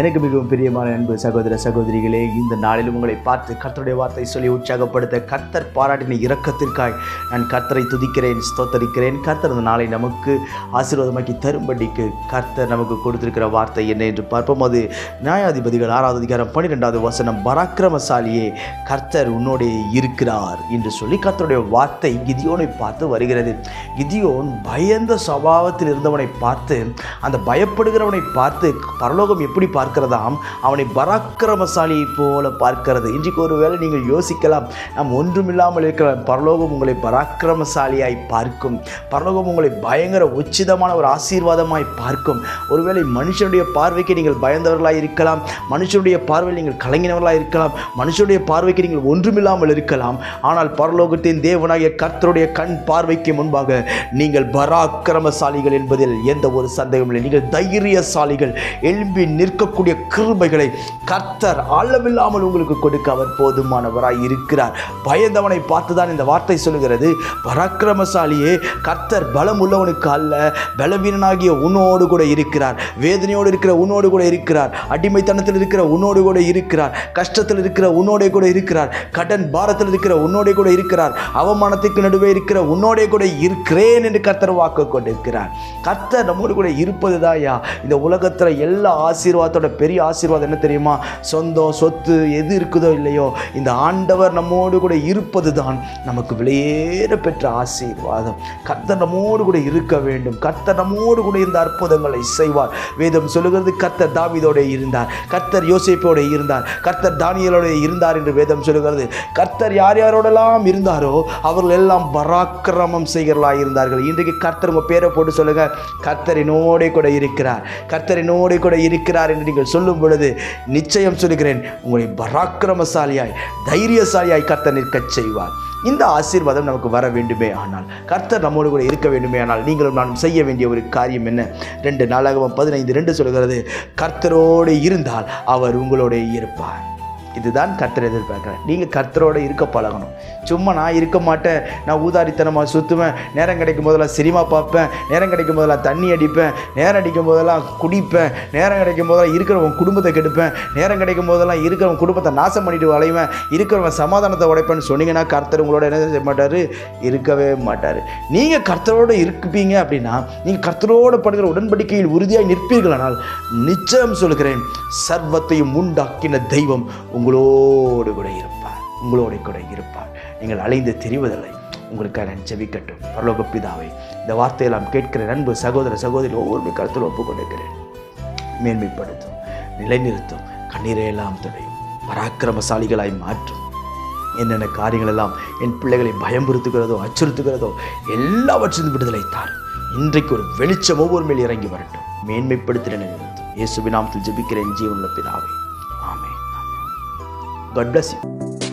எனக்கு மிகவும் பிரியமான அன்பு சகோதர சகோதரிகளே இந்த நாளிலும் உங்களை பார்த்து கர்த்தருடைய வார்த்தை சொல்லி உற்சாகப்படுத்த கர்த்தர் பாராட்டின இரக்கத்திற்காய் நான் கர்த்தரை துதிக்கிறேன் ஸ்தோத்தரிக்கிறேன். கர்த்தர் அந்த நாளை நமக்கு ஆசீர்வாதமாக்கி தரும்படிக்கு கர்த்தர் நமக்கு கொடுத்திருக்கிற வார்த்தை என்ன என்று பார்ப்போம் அது நியாயாதிபதிகள் ஆறாவது அதிகாரம் பன்னிரெண்டாவது வசனம் பராக்கிரமசாலியே கர்த்தர் உன்னோடே இருக்கிறார் என்று சொல்லி கர்த்தருடைய வார்த்தை கிதியோனை பார்த்து வருகிறது. கிதியோன் பயந்த சபாவத்தில் இருந்தவனை பார்த்து அந்த பயப்படுகிறவனை பார்த்து பரலோகம் எப்படி பார்த்து பார்க்கிறதாம். அவனை பராக்கிரமசாலியை போல பார்க்கிறது. இன்றைக்கு ஒருவேளை நீங்கள் யோசிக்கலாம் நாம் ஒன்றுமில்லாமல் இருக்கிற பரலோகம் உங்களை பராக்கிரமசாலியாய் பார்க்கும். பரலோகம் உங்களை பயங்கர உச்சிதமான ஒரு ஆசீர்வாதமாய் பார்க்கும். ஒருவேளை மனுஷனுடைய பார்வைக்கு நீங்கள் பயந்தவர்களாக இருக்கலாம். மனுஷனுடைய பார்வையில் நீங்கள் கலங்கினவர்களாக இருக்கலாம். மனுஷனுடைய பார்வைக்கு நீங்கள் ஒன்றுமில்லாமல் இருக்கலாம். ஆனால் பரலோகத்தின் தேவனாகிய கர்த்தருடைய கண் பார்வைக்கு முன்பாக நீங்கள் பராக்கிரமசாலிகள் என்பதில் எந்த ஒரு சந்தேகமும் இல்லை. நீங்கள் தைரியசாலிகள் எழும்பி நிற்க நிற்கக்கூடிய கிருபைகளை கர்த்தர் அளவில்லாமல் உங்களுக்கு கொடுக்க அவர் போதுமானவராய் இருக்கிறார். பயந்தவனை பார்த்து தான் இந்த வார்த்தை சொல்லுகிறது. பராக்கிரமசாலியே கர்த்தர் பலம் உள்ளவனுக்கு அல்ல பலவீனனாகிய உன்னோடு கூட இருக்கிறார். வேதனையோடு இருக்கிற உன்னோடு கூட இருக்கிறார். அடிமைத்தனத்தில் இருக்கிற உன்னோடு கூட இருக்கிறார். கஷ்டத்தில் இருக்கிற உன்னோடே கூட இருக்கிறார். கடன் பாரத்தில் இருக்கிற உன்னோடே கூட இருக்கிறார். அவமானத்துக்கு நடுவே இருக்கிற உன்னோடே கூட இருக்கிறேன் என்று கர்த்தர் வாக்கு கொண்டிருக்கிறார். கர்த்தர் நம்மோடு கூட இருப்பது தாயா இந்த உலகத்தில் எல்லா ஆசீர்வாதத்தோட பெரிய ஆசீர்வாதம் என்ன தெரியுமா? சொந்தம் சொத்து எது இருக்குதோ இல்லையோ இந்த ஆண்டவர் நம்மோடு கூட இருப்பது தான் நமக்கு வெளியேற பெற்ற ஆசீர்வாதம். கர்த்தர் நம்மோடு கூட இருக்க வேண்டும். கர்த்தர் நம்மோடு கூட இந்த அற்புதங்களை செய்வார். வேதம் சொல்லுகிறது கர்த்தர் தாவிதோட இருந்தார். கர்த்தர் யோசிப்போட இருந்தார். கர்த்தர் தானியலோட இருந்தார் என்று வேதம் சொல்லுகிறது. கர்த்தர் யார் யாரோடெல்லாம் இருந்தாரோ அவர்கள் எல்லாம் பராக்கிரமம் செய்கிறவர்களாக இருந்தார்கள். இன்றைக்கு கர்த்தர் உங்கள் பேரை போட்டு சொல்லுங்க. கர்த்தர் என்னோடே கூட இருக்கிறார். கர்த்தர் என்னோடே கூட இருக்கிறார் என்று நீங்கள் சொல்லும் பொழுது நிச்சயம் சொல்லுகிறேன் உங்களை பராக்கிரமசாலியாய் தைரியசாலியாய் கர்த்தர் நிற்கச் செய்வார். இந்த ஆசீர்வாதம் நமக்கு வர வேண்டுமே ஆனால் கர்த்தர் நம்மோடு கூட இருக்க வேண்டுமே ஆனால் நீங்களும் நானும் செய்ய வேண்டிய ஒரு காரியம் என்ன? ரெண்டு நாளாகவும் பதினைந்து ரெண்டு சொல்கிறது கர்த்தரோடு இருந்தால் அவர் உங்களோட இருப்பார். இதுதான் கர்த்தர் எதிர்பார்க்குறேன் நீங்கள் கர்த்தரோடு இருக்க பழகணும். சும்மா நான் இருக்க மாட்டேன் நான் ஊதாரித்தனமாக சுற்றுவேன் நேரம் கிடைக்கும் போதெல்லாம் சினிமா பார்ப்பேன் நேரம் கிடைக்கும் போதெல்லாம் தண்ணி அடிப்பேன் நேரம் அடிக்கும் போதெல்லாம் குடிப்பேன் நேரம் கிடைக்கும் போதெல்லாம் இருக்கிறவன் குடும்பத்தை கெடுப்பேன் நேரம் கிடைக்கும் போதெல்லாம் இருக்கிறவன் குடும்பத்தை நாசம் பண்ணிட்டு வளைவேன் இருக்கிறவன் சமாதானத்தை உடைப்பேன்னு சொன்னீங்கன்னா கர்த்தர் உங்களோட என்ன செய்ய மாட்டார்? இருக்கவே மாட்டார். நீங்கள் கர்த்தரோடு இருப்பீங்க அப்படின்னா நீங்கள் கர்த்தரோடு படுகிற உடன்படிக்கையில் உறுதியாக நிற்பீர்களானால் நிச்சயம் சொல்கிறேன் சர்வத்தையும் உண்டாக்கின தெய்வம் உங்களோடு கூட இருப்பார். உங்களோட கூட இருப்பார். நீங்கள் அலைந்து தெரிவதில்லை. உங்களுக்காக நான் ஜெபிக்கட்டும். பரலோக பிதாவை இந்த வார்த்தையெல்லாம் கேட்கிற நண்பு சகோதர சகோதரி ஒவ்வொரு கருத்தில் ஒப்புக்கொண்டிருக்கிறேன். மேன்மைப்படுத்தும் நிலைநிறுத்தும் கண்ணீரையெல்லாம் துடையும் பராக்கிரமசாலிகளாய் மாற்றும். என்னென்ன காரியங்கள் எல்லாம் என் பிள்ளைகளை பயம்புறுத்துகிறதோ அச்சுறுத்துகிறதோ எல்லாவற்றிலும் விடுதலை தார் இன்றைக்கு ஒரு வெளிச்சம் ஒவ்வொரு மேல் இறங்கி வரட்டும். மேன்மைப்படுத்தி நிலைநிறுத்தும் இயேசுவின் நாமத்தில் ஜெபிக்கிறேன் ஜீவனுள்ள பிதாவை. God bless you.